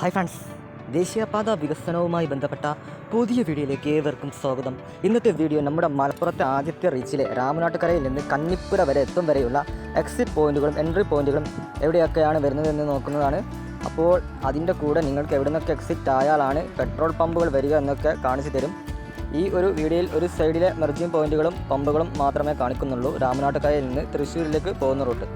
Hi friends ദേശീയപാത വികസനവുമായി ബന്ധപ്പെട്ട പുതിയ വീഡിയോയിലേക്ക് ഏവർക്കും സ്വാഗതം. ഇന്നത്തെ വീഡിയോ നമ്മുടെ മലപ്പുറത്തെ ആദ്യത്തെ റീച്ചിലെ രാമനാട്ടുകരയിൽ നിന്ന് കന്നിപ്പുര വരെ എത്തും വരെയുള്ള എക്സിറ്റ് പോയിന്റുകളും എൻട്രി പോയിന്റുകളും എവിടെയൊക്കെയാണ് വരുന്നതെന്ന് നോക്കുന്നതാണ്. അപ്പോൾ അതിന്റെ കൂടെ നിങ്ങൾക്ക് എവിടെ നിന്നൊക്കെ എക്സിറ്റ് ആയാലാണ് പെട്രോൾ പമ്പുകൾ വരിക എന്നൊക്കെ കാണിച്ചു തരും. ഈ ഒരു വീഡിയോയിൽ ഒരു സൈഡിലെ മെർജിംഗ് പോയിന്റുകളും പമ്പുകളും മാത്രമേ കാണിക്കുന്നുള്ളൂ. രാമനാട്ടുകരയിൽ നിന്ന് തൃശ്ശൂരിലേക്ക് പോകുന്ന റൂട്ട്.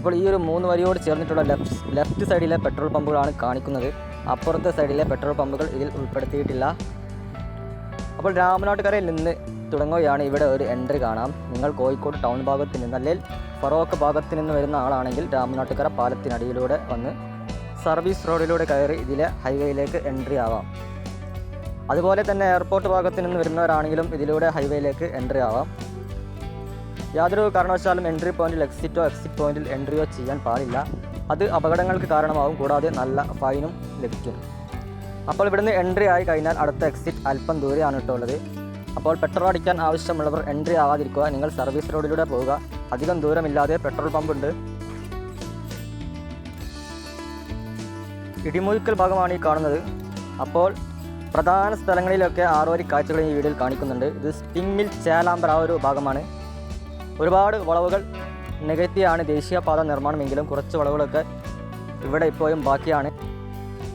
അപ്പോൾ ഈ ഒരു മൂന്ന് വരിയോട് ചേർന്നിട്ടുള്ള ലെഫ്റ്റ് ലെഫ്റ്റ് സൈഡിലെ പെട്രോൾ പമ്പുകളാണ് കാണിക്കുന്നത്. അപ്പുറത്തെ സൈഡിലെ പെട്രോൾ പമ്പുകൾ ഇതിൽ ഉൾപ്പെടുത്തിയിട്ടില്ല. അപ്പോൾ രാമനാട്ടുകരയിൽ നിന്ന് തുടങ്ങുകയാണ് ഇവിടെ ഒരു എൻട്രി കാണാം. നിങ്ങൾ കോഴിക്കോട് ടൗൺ ഭാഗത്ത് നിന്ന് അല്ലെങ്കിൽ ഫറോക്ക് ഭാഗത്ത് നിന്ന് വരുന്ന ആളാണെങ്കിൽ രാമനാട്ടുകര പാലത്തിനടിയിലൂടെ വന്ന് സർവീസ് റോഡിലൂടെ കയറി ഇതിലെ ഹൈവേയിലേക്ക് എൻട്രി ആവാം. അതുപോലെ തന്നെ എയർപോർട്ട് ഭാഗത്ത് നിന്ന് വരുന്നവരാണെങ്കിലും ഇതിലൂടെ ഹൈവേയിലേക്ക് എൻട്രി ആവാം. യാതൊരു കാരണവശാലും എൻട്രി പോയിന്റിൽ എക്സിറ്റോ എക്സിറ്റ് പോയിന്റിൽ എൻട്രിയോ ചെയ്യാൻ പാടില്ല. അത് അപകടങ്ങൾക്ക് കാരണമാവും കൂടാതെ നല്ല ഫൈനും ലഭിക്കും. അപ്പോൾ ഇവിടുന്ന് എൻട്രി ആയി കഴിഞ്ഞാൽ അടുത്ത എക്സിറ്റ് അല്പം ദൂരെയാണ് കേട്ടോ അപ്പോൾ പെട്രോൾ അടിക്കാൻ ആവശ്യമുള്ളവർ എൻട്രി ആവാതിരിക്കുക. നിങ്ങൾ സർവീസ് റോഡിലൂടെ പോവുക. അധികം ദൂരമില്ലാതെ പെട്രോൾ പമ്പ് ഉണ്ട്. ഇടിമുഴിക്കൽ ഭാഗമാണ് ഈ കാണുന്നത്. അപ്പോൾ പ്രധാന സ്ഥലങ്ങളിലൊക്കെ ആറോരി കാഴ്ചകൾ ഈ വീഡിയോയിൽ കാണിക്കുന്നുണ്ട്. ഇത് സ്റ്റിങ്ങിൽ ചേലാമ്പർ ആ ഒരു ഭാഗമാണ്. ഒരുപാട് വളവുകൾ നികത്തിയാണ് ദേശീയപാത നിർമ്മാണമെങ്കിലും കുറച്ച് വളവുകളൊക്കെ ഇവിടെ ഇപ്പോഴും ബാക്കിയാണ്.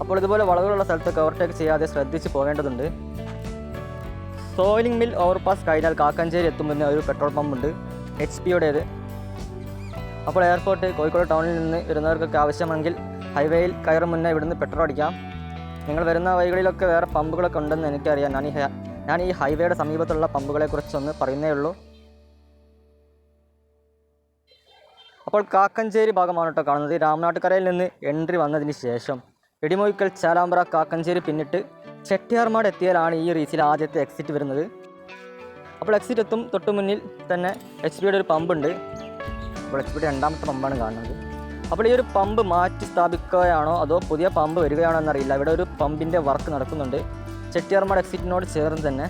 അപ്പോൾ ഇതുപോലെ വളവുകളുള്ള സ്ഥലത്തൊക്കെ ഓവർടേക്ക് ചെയ്യാതെ ശ്രദ്ധിച്ച് പോകേണ്ടതുണ്ട്. സോയിലിംഗ് മിൽ ഓവർപാസ് കഴിഞ്ഞാൽ കാക്കഞ്ചേരി എത്തുമ്പോൾ ഒരു പെട്രോൾ പമ്പ് ഉണ്ട്. എച്ച് പിയുടേത് അപ്പോൾ എയർപോർട്ട് കോഴിക്കോട് ടൗണിൽ നിന്ന് വരുന്നവർക്കൊക്കെ ആവശ്യമെങ്കിൽ ഹൈവേയിൽ കയറും മുന്നേ ഇവിടുന്ന് പെട്രോൾ അടിക്കാം. നിങ്ങൾ വരുന്ന വഴികളിലൊക്കെ വേറെ പമ്പുകളൊക്കെ ഉണ്ടെന്ന് എനിക്കറിയാം. ഞാൻ ഈ ഞാൻ ഈ ഹൈവേയുടെ സമീപത്തുള്ള പമ്പുകളെ കുറിച്ചൊന്ന് പറയുന്നേ ഉള്ളൂ. അപ്പോൾ കാക്കഞ്ചേരി ഭാഗമാണ് കേട്ടോ കാണുന്നത്. രാമനാട്ടുകരയിൽ നിന്ന് എൻട്രി വന്നതിന് ശേഷം ഇടിമൊയ്ക്കൽ ചാലാമ്പ്ര കാക്കഞ്ചേരി പിന്നിട്ട് ചെട്ടിയാർമാട് എത്തിയാലാണ് ഈ റീച്ചിൽ ആദ്യത്തെ എക്സിറ്റ് വരുന്നത്. അപ്പോൾ എക്സിറ്റ് എത്തും. തൊട്ട് മുന്നിൽ തന്നെ എച്ച് പിയുടെ ഒരു പമ്പുണ്ട് അപ്പോൾ എച്ച് പിയുടെ രണ്ടാമത്തെ പമ്പാണ് കാണുന്നത്. അപ്പോൾ ഈ ഒരു പമ്പ് മാറ്റി സ്ഥാപിക്കുകയാണോ അതോ പുതിയ പമ്പ് വരികയാണോ എന്നറിയില്ല. ഇവിടെ ഒരു പമ്പിന്റെ വർക്ക് നടക്കുന്നുണ്ട്. ചെട്ടിയാർമാട് എക്സിറ്റിനോട് ചേർന്ന് തന്നെ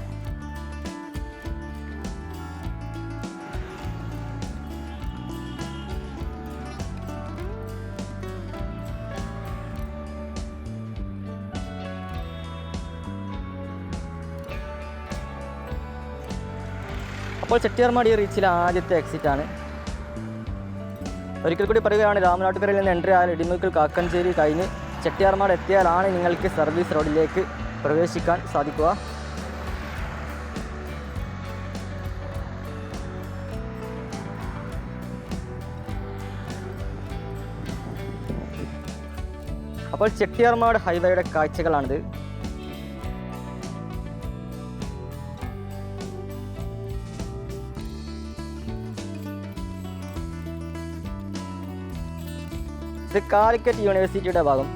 അപ്പോൾ ചെട്ടിയാർമാടി റീച്ചിലെ ആദ്യത്തെ എക്സിറ്റ് ആണ്. ഒരിക്കൽ കൂടി പറയുകയാണ് രാമനാട്ടുകരയിൽ നിന്ന് എൻട്രി ആയാൽ ഇടിമുക്കൽ കാക്കഞ്ചേരി കഴിഞ്ഞ് ചെട്ടിയാർമാട് എത്തിയാലാണ് നിങ്ങൾക്ക് സർവീസ് റോഡിലേക്ക് പ്രവേശിക്കാൻ സാധിക്കുക. അപ്പോൾ ചെട്ടിയാർമാട് ഹൈവേയുടെ കാഴ്ചകളാണിത്. ഇത് കാലിക്കറ്റ് യൂണിവേഴ്സിറ്റിയുടെ ഭാഗം.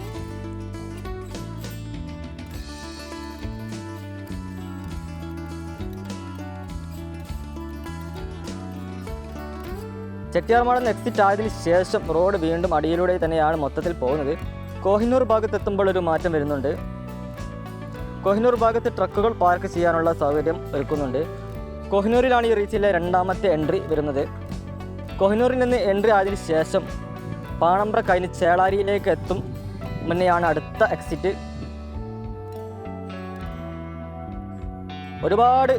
ചെട്ടിയാർമാടൻ എക്സിറ്റ് ആയതിനു ശേഷം റോഡ് വീണ്ടും അടിയിലൂടെ തന്നെയാണ് മൊത്തത്തിൽ പോകുന്നത്. കോഹിനൂർ ഭാഗത്ത് എത്തുമ്പോൾ ഒരു മാറ്റം വരുന്നുണ്ട്. കോഹിനൂർ ഭാഗത്ത് ട്രക്കുകൾ പാർക്ക് ചെയ്യാനുള്ള സൗകര്യം ഒരുക്കുന്നുണ്ട്. കോഹിനൂരിലാണ് ഈ റീച്ചിലെ രണ്ടാമത്തെ എൻട്രി വരുന്നത്. കോഹിനൂരിൽ നിന്ന് എൻട്രി ആയതിനു ശേഷം പാണമ്പ്ര കഴിഞ്ഞ് ചേളാരിയിലേക്ക് എത്തും. മുന്നെയാണ് അടുത്ത എക്സിറ്റ് ഒരുപാട്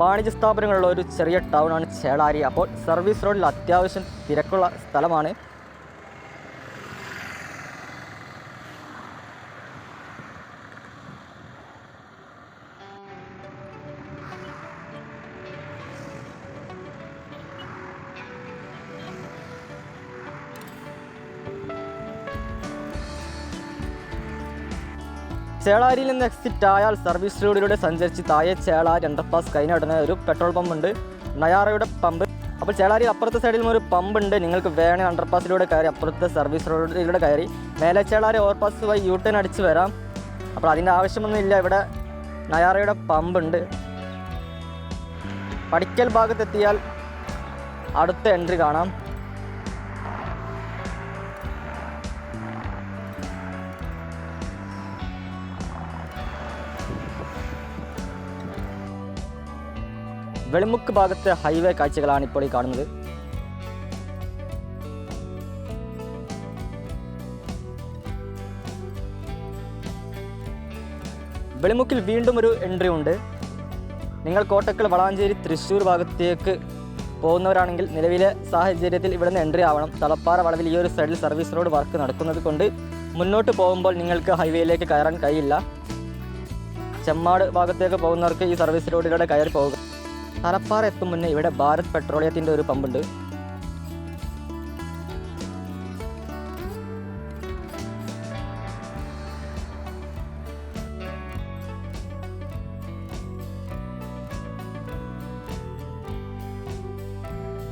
വാണിജ്യ സ്ഥാപനങ്ങളുള്ള ഒരു ചെറിയ ടൗൺ ആണ് ചേളാരി. അപ്പോൾ സർവീസ് റോഡിൽ അത്യാവശ്യം തിരക്കുള്ള സ്ഥലമാണ്. ചേളാരിയിൽ നിന്ന് എക്സിറ്റ് ആയാൽ സർവീസ് റോഡിലൂടെ സഞ്ചരിച്ച് താഴെ ചേളാരി അണ്ടർപാസ് കഴിഞ്ഞ ഉടനെ ഒരു പെട്രോൾ പമ്പ് ഉണ്ട്. നയാറയുടെ പമ്പ് അപ്പോൾ ചേളാരി അപ്പുറത്തെ സൈഡിൽ ഒരു പമ്പ് ഉണ്ട്. നിങ്ങൾക്ക് വേണേൽ അണ്ടർപാസിലൂടെ കയറി അപ്പുറത്തെ സർവീസ് റോഡിലൂടെ കയറി. മേലെ ചേളാരി ഓവർപാസ് വഴി ടേൺ അടിച്ച് വരാം. അപ്പോൾ അതിന്റെ ആവശ്യമൊന്നും ഇല്ല. ഇവിടെ നയാറയുടെ പമ്പ് ഉണ്ട്. പടിക്കൽ ഭാഗത്തെത്തിയാൽ അടുത്ത എൻട്രി കാണാം. വെളിമുക്ക് ഭാഗത്തെ ഹൈവേ കാഴ്ചകളാണ് ഇപ്പോൾ ഈ കാണുന്നത്. വെളിമുക്കിൽ വീണ്ടും ഒരു എൻട്രി ഉണ്ട്. നിങ്ങൾ കോട്ടക്കൽ വളാഞ്ചേരി തൃശ്ശൂർ ഭാഗത്തേക്ക് പോകുന്നവരാണെങ്കിൽ നിലവിലെ സാഹചര്യത്തിൽ ഇവിടുന്ന് എൻട്രി ആവണം. തലപ്പാറ വളവിൽ ഈ ഒരു സൈഡിൽ സർവീസ് റോഡ് വർക്ക് നടക്കുന്നത് കൊണ്ട് മുന്നോട്ട് പോകുമ്പോൾ നിങ്ങൾക്ക് ഹൈവേയിലേക്ക് കയറാൻ കഴിയില്ല. ചെമ്മാട് ഭാഗത്തേക്ക് പോകുന്നവർക്ക് ഈ സർവീസ് റോഡിലൂടെ കയറി പോകുക തലപ്പാറ എത്തും മുന്നേ ഇവിടെ ഭാരത് പെട്രോളിയത്തിന്റെ ഒരു പമ്പുണ്ട്.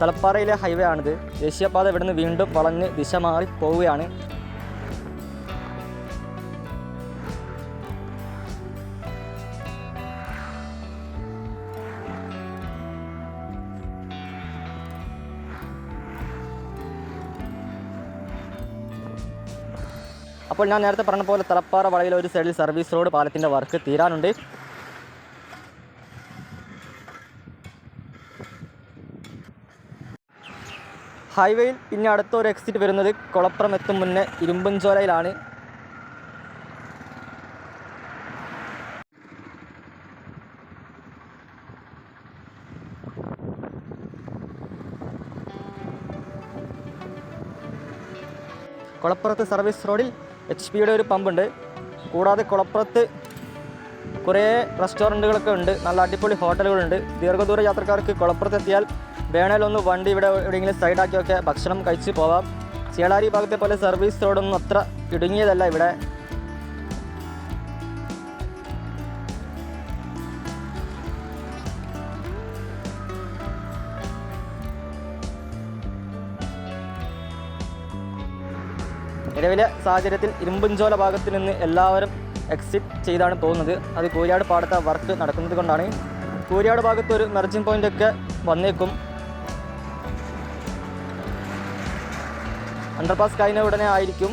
തലപ്പാറയിലെ ഹൈവേ ആണിത് ദേശീയപാത ഇവിടുന്ന് വീണ്ടും വളഞ്ഞ് ദിശ മാറി പോവുകയാണ്. അപ്പോൾ ഞാൻ നേരത്തെ പറഞ്ഞ പോലെ തലപ്പാറ വളവിലെ ഒരു സൈഡിൽ സർവീസ് റോഡ് പാലത്തിന്റെ വർക്ക് തീരാനുണ്ട്. ഹൈവേയിൽ പിന്നെ അടുത്ത ഒരു എക്സിറ്റ് വരുന്നത് കുളപ്പുറം എത്തും മുന്നേ ഇരുമ്പൻചോലയിലാണ്. കുളപ്പുറത്ത് സർവീസ് റോഡിൽ എച്ച് പിയുടെ ഒരു പമ്പുണ്ട്. കൂടാതെ കുളപ്പുറത്ത് കുറേ റെസ്റ്റോറന്റുകളൊക്കെ ഉണ്ട്. നല്ല അടിപൊളി ഹോട്ടലുകളുണ്ട്. ദീർഘദൂര യാത്രക്കാർക്ക് കുളപ്പുറത്തെത്തിയാൽ വേണേലൊന്ന് വണ്ടി ഇവിടെ എവിടെയെങ്കിലും സൈഡാക്കിയൊക്കെ ഭക്ഷണം കഴിച്ച് പോവാം. ചേളാരി ഭാഗത്തെ പോലെ സർവീസ് റോഡൊന്നും അത്ര ഇടുങ്ങിയതല്ല ഇവിടെ. നിലവിലെ സാഹചര്യത്തിൽ ഇരുമ്പുംചോല ഭാഗത്ത് നിന്ന് എല്ലാവരും എക്സിറ്റ് ചെയ്താണ് പോകുന്നത്. അത് കൂരിയാട് പാടത്തെ വർക്ക് നടക്കുന്നത് കൊണ്ടാണ്. കൂരിയാട് ഭാഗത്ത് ഒരു മെർജിംഗ് പോയിന്റ് ഒക്കെ വന്നേക്കും. അണ്ടർപാസ് കഴിഞ്ഞ ഉടനെ ആയിരിക്കും.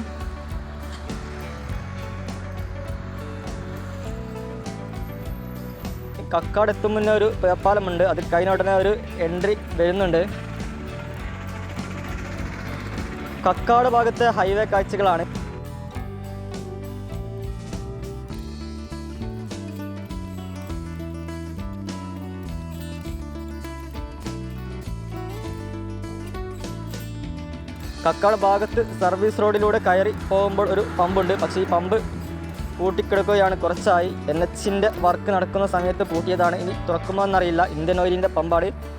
കക്കാട് എത്തും മുന്നേ ഒരു പേപ്പാലമുണ്ട്. അത് കഴിഞ്ഞ ഉടനെ ഒരു എൻട്രി വരുന്നുണ്ട്. കക്കാട് ഭാഗത്തെ ഹൈവേ കാഴ്ചകളാണ്. കക്കാട് ഭാഗത്ത് സർവീസ് റോഡിലൂടെ കയറി പോകുമ്പോൾ ഒരു പമ്പുണ്ട്. പക്ഷെ ഈ പമ്പ് പൂട്ടിക്കിടക്കുകയാണ്. കുറച്ചായി. എൻ എച്ചിന്റെ വർക്ക് നടക്കുന്ന സമയത്ത് പൂട്ടിയതാണ്. ഇനി തുറക്കുമോ എന്നറിയില്ല ഇന്ത്യൻ ഓയിലിന്റെ പമ്പാണ്.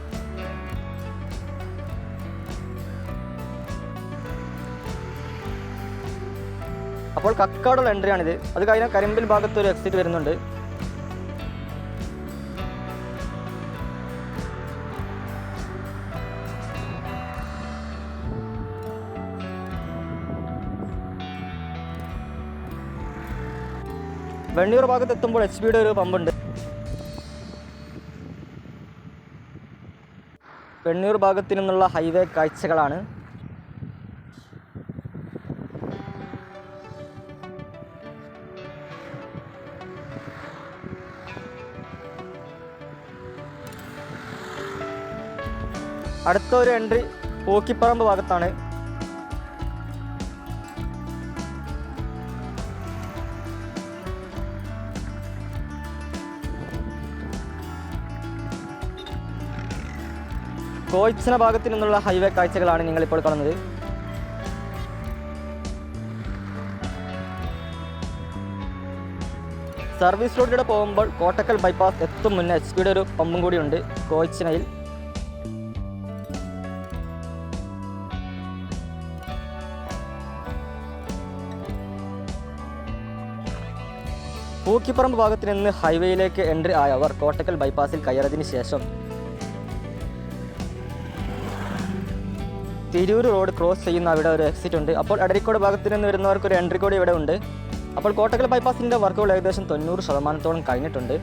അപ്പോൾ കക്കാടുള്ള എൻട്രിയാണിത് അത് കഴിഞ്ഞാൽ കരിമ്പിൽ ഭാഗത്ത് ഒരു എക്സിറ്റ് വരുന്നുണ്ട്. വെണ്ണിയൂർ ഭാഗത്ത് എത്തുമ്പോൾ എച്ച് പിയുടെ ഒരു പമ്പുണ്ട്. വെണ്ണിയൂർ ഭാഗത്തു നിന്നുള്ള ഹൈവേ കാഴ്ചകളാണ്. അടുത്ത ഒരു എൻട്രി പോക്കിപ്പറമ്പ് ഭാഗത്താണ്. കോയിച്ചന ഭാഗത്തു നിന്നുള്ള ഹൈവേ കാഴ്ചകളാണ് നിങ്ങളിപ്പോൾ കാണുന്നത്. സർവീസ് റോഡിലൂടെ പോകുമ്പോൾ കോട്ടക്കൽ ബൈപ്പാസ് എത്തും മുന്നേ എച്ച് പിയുടെ ഒരു പമ്പും കൂടിയുണ്ട് കോയിച്ചനയിൽ പൂക്കിപ്പറമ്പ് ഭാഗത്ത് നിന്ന് ഹൈവേയിലേക്ക് എൻട്രി ആയവർ കോട്ടക്കൽ ബൈപ്പാസിൽ കയറിയതിന് ശേഷം തിരൂർ റോഡ് ക്രോസ് ചെയ്യുന്ന അവിടെ ഒരു എക്സിറ്റ് ഉണ്ട്. അപ്പോൾ അടരിക്കോട് ഭാഗത്ത് നിന്ന് വരുന്നവർക്ക് ഒരു എൻട്രി കൂടി ഇവിടെ ഉണ്ട്. അപ്പോൾ കോട്ടക്കൽ ബൈപ്പാസിന്റെ വർക്കുകൾ ഏകദേശം തൊണ്ണൂറ് ശതമാനത്തോളം കഴിഞ്ഞിട്ടുണ്ട്.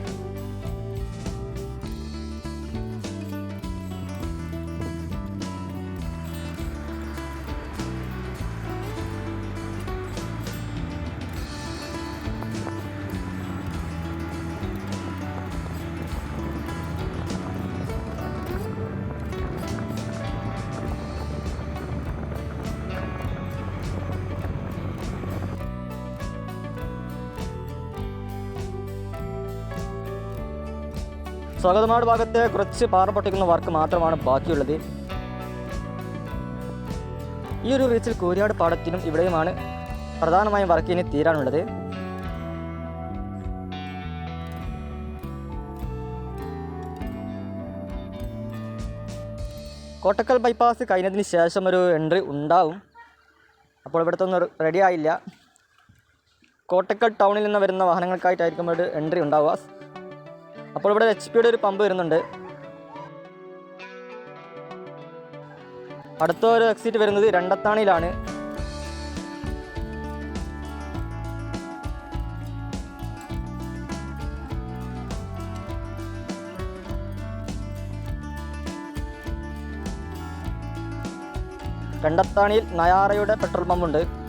സ്വാഗതമാട് ഭാഗത്തെ കുറച്ച് പാറ പൊട്ടിക്കുന്ന വർക്ക് മാത്രമാണ് ബാക്കിയുള്ളത്. ഈ ഒരു റീച്ചിൽ കൂരിയാട് പാടത്തിനും ഇവിടെയുമാണ് പ്രധാനമായും വർക്ക് ഇനി തീരാനുള്ളത്. കോട്ടക്കൽ ബൈപ്പാസ് കഴിഞ്ഞതിന് ശേഷം ഒരു എൻട്രി ഉണ്ടാവും. അപ്പോൾ ഇവിടുത്തെ ഒന്നും റെഡി ആയില്ല. കോട്ടക്കൽ ടൗണിൽ നിന്ന് വരുന്ന വാഹനങ്ങൾക്കായിട്ടായിരിക്കും ഒരു എൻട്രി ഉണ്ടാവുക. അപ്പോൾ ഇവിടെ എച്ച് പിയുടെ ഒരു പമ്പ് വരുന്നുണ്ട്. അടുത്ത ഒരു എക്സിറ്റ് വരുന്നത് രണ്ടത്താണിയിലാണ്. രണ്ടത്താണിയിൽ നയാറയുടെ പെട്രോൾ പമ്പുണ്ട്.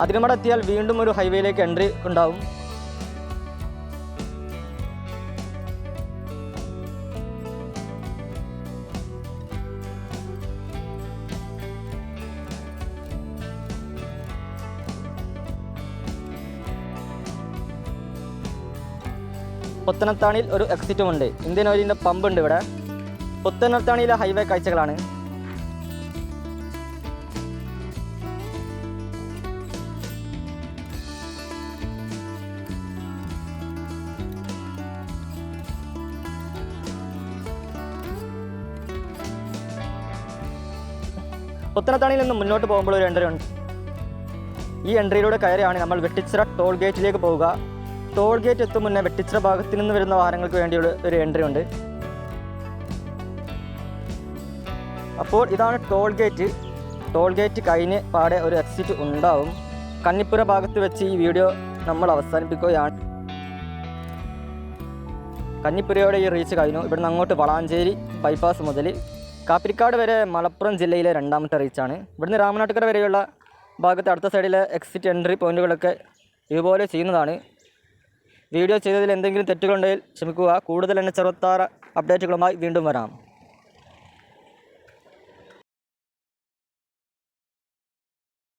അതിനുമടെ എത്തിയാൽ വീണ്ടും ഒരു ഹൈവേയിലേക്ക് എൻട്രി ഉണ്ടാവും. പുത്തനത്താണിയിൽ ഒരു എക്സിറ്റും ഉണ്ട് ഇന്ത്യൻ ഓയിലിന്റെ പമ്പ് ഉണ്ട് ഇവിടെ. പുത്തനത്താണിയിലെ ഹൈവേ കാഴ്ചകളാണ്. പുത്തനത്താണിയിൽ നിന്ന് മുന്നോട്ട് പോകുമ്പോൾ ഒരു എൻട്രി ഉണ്ട്. ഈ എൻട്രിയിലൂടെ കയറിയാണ് നമ്മൾ വെട്ടിച്ചിറ ടോൾ ഗേറ്റിലേക്ക് പോവുക. ടോൾ ഗേറ്റ് എത്തും മുന്നേ വെട്ടിച്ചിറ ഭാഗത്ത് നിന്ന് വരുന്ന വാഹനങ്ങൾക്ക് വേണ്ടിയുള്ള ഒരു എൻട്രി ഉണ്ട്. അപ്പോൾ ഇതാണ് ടോൾ ഗേറ്റ് ടോൾ ഗേറ്റ് കഴിഞ്ഞ് പാടെ ഒരു എക്സിറ്റ് ഉണ്ടാവും. കന്നിപ്പുര ഭാഗത്ത് വെച്ച് ഈ വീഡിയോ നമ്മൾ അവസാനിപ്പിക്കുകയാണ്. കന്നിപ്പുരയോടെ ഈ റീച്ച് കഴിഞ്ഞു. ഇവിടുന്ന് അങ്ങോട്ട് വളാഞ്ചേരി ബൈപ്പാസ് മുതൽ കാപ്പിരിക്കാട് വരെ മലപ്പുറം ജില്ലയിലെ രണ്ടാമത്തെ റീച്ചാണ്. ഇവിടുന്ന് രാമനാട്ടുകര വരെയുള്ള ഭാഗത്ത് അടുത്ത സൈഡിലെ എക്സിറ്റ് എൻട്രി പോയിന്റുകളൊക്കെ ഇതുപോലെ ചെയ്യുന്നതാണ്. വീഡിയോ ചെയ്തതിൽ എന്തെങ്കിലും തെറ്റുകളുണ്ടെങ്കിൽ ക്ഷമിക്കുക. കൂടുതൽ എന്നെ ചെറുത്താറ അപ്ഡേറ്റുകളുമായി വീണ്ടും വരാം.